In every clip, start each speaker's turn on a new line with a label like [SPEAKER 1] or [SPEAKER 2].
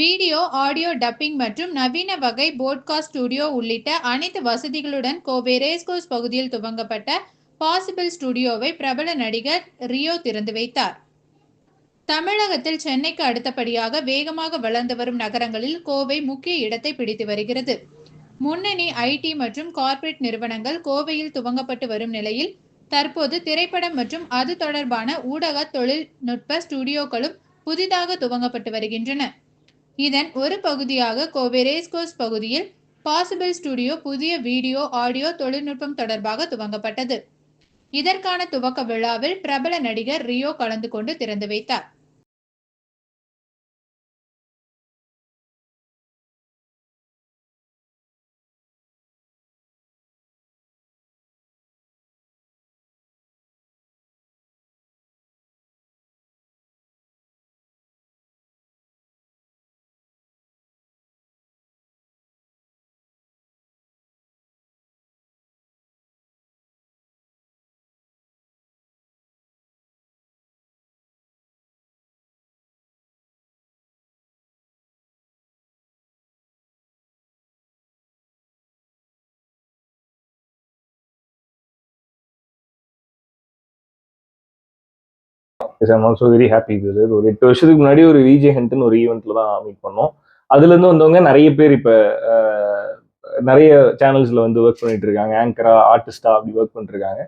[SPEAKER 1] Video, audio dubbing மற்றும் நவீன வகை போட்காஸ்ட் ஸ்டுடியோ உள்ளிட்ட அனைத்து வசதிகளுடன் கோவை ரேஸ்கோர்ஸ் பகுதியில் துவங்கப்பட்ட பாசிபிள் ஸ்டுடியோவை பிரபல நடிகர் ரியோ திறந்து வைத்தார். தமிழகத்தில் சென்னைக்கு அடுத்தபடியாக வேகமாக வளர்ந்து வரும் நகரங்களில் கோவை முக்கிய இடத்தை பிடித்து வருகிறது. முன்னணி ஐடி மற்றும் கார்ப்பரேட் நிறுவனங்கள் கோவையில் துவங்கப்பட்டு வரும் நிலையில், தற்போது திரைப்படம் மற்றும் அது தொடர்பான ஊடக தொழில்நுட்ப ஸ்டுடியோக்களும் புதிதாக துவங்கப்பட்டு வருகின்றன. இதன் ஒரு பகுதியாக கோவை ரேஸ்கோர்ஸ் பகுதியில் பாசிபிள் ஸ்டுடியோ புதிய வீடியோ, ஆடியோ தொழில்நுட்பம் தொடர்பாக துவங்கப்பட்டது. இதற்கான துவக்க விழாவில் பிரபல நடிகர் ரியோ கலந்து கொண்டு திறந்து வைத்தார்.
[SPEAKER 2] Yes I'm also very happy with ஒரு எட்டு வருஷத்துக்கு முன்னாடி ஒரு விஜே ஹண்ட்னு ஒரு ஈவெண்ட்டில் தான் மீட் பண்ணோம். அதுலேருந்து வந்தவங்க நிறைய பேர் இப்போ நிறைய சேனல்ஸில் வந்து ஒர்க் பண்ணிட்டு இருக்காங்க ஆங்கரா ஆர்டிஸ்டா அப்படி ஒர்க் பண்ணிருக்காங்க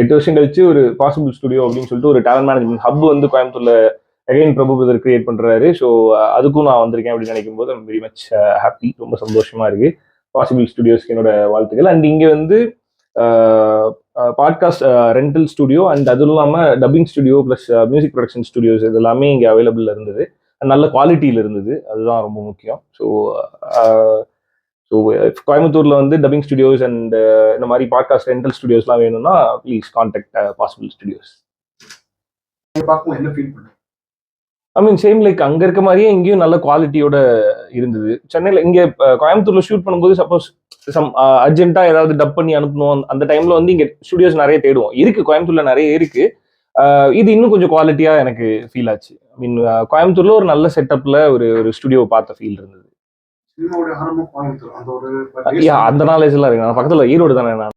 [SPEAKER 2] எட்டு வருஷம் கழிச்சு ஒரு பாசிபிள் ஸ்டுடியோ அப்படின்னு சொல்லிட்டு ஒரு டேலண்ட் மேனேஜ்மெண்ட் ஹப் வந்து கோயம்புத்தூர்ல அகைன் பிரபு பிரதர் கிரியேட் பண்றாரு. ஸோ அதுக்கும் நான் வந்திருக்கேன் அப்படின்னு நினைக்கும் போது வெரி மச் ஹாப்பி ரொம்ப சந்தோஷமா இருக்கு. பாசிபிள் ஸ்டுடியோஸ்க்கு என்னோட வாழ்த்துக்கள். அண்ட் இங்க வந்து பாட்காஸ்ட் ரெண்டல் ஸ்டுடியோ அண்ட் அதுவும் இல்லாமல் dubbing studio plus music production studios இது எல்லாமே இங்கே அவைலபிள் இருந்தது. நல்ல குவாலிட்டியில் இருந்தது. அதுதான் ரொம்ப முக்கியம். ஸோ ஸோ கோயம்புத்தூரில் வந்து டப்பிங் ஸ்டுடியோஸ் அண்ட் இந்த மாதிரி பாட்காஸ்ட் ரெண்டல் ஸ்டுடியோஸ்லாம் வேணும்னா ப்ளீஸ் கான்டாக்ட் பாசிபிள் ஸ்டுடியோஸ்
[SPEAKER 3] பார்க்கும்போது என்ன ஃபீல் பண்ணுறேன்
[SPEAKER 2] ஐ மீன் சேம் லைக் அங்க இருக்க மாதிரியே இங்கேயும் நல்ல குவாலிட்டியோட இருந்தது. சென்னையில இங்க கோயம்புத்தூர்ல ஷூட் பண்ணும்போது சப்போஸ் சம் அர்ஜென்ட்டா ஏதாவது டப் பண்ணி அனுப்பணும். அந்த- டைம்ல வந்து இங்க ஸ்டுடியோஸ் நிறைய தேடுவோம். இருக்கு கோயம்புத்தூர்ல நிறைய இருக்கு. அஹ், இது இன்னும் கொஞ்சம் குவாலிட்டியா எனக்கு ஃபீல் ஆச்சு. ஐ மீன் கோயம்புத்தூர்ல ஒரு நல்ல செட்டப்ல ஒரு ஒரு ஸ்டுடியோ பார்த்த ஃபீல் இருந்தது. அந்த நாலேஜ் எல்லாம் இருக்கு. நான் பக்கத்துல ஈரோடு தானே நான்.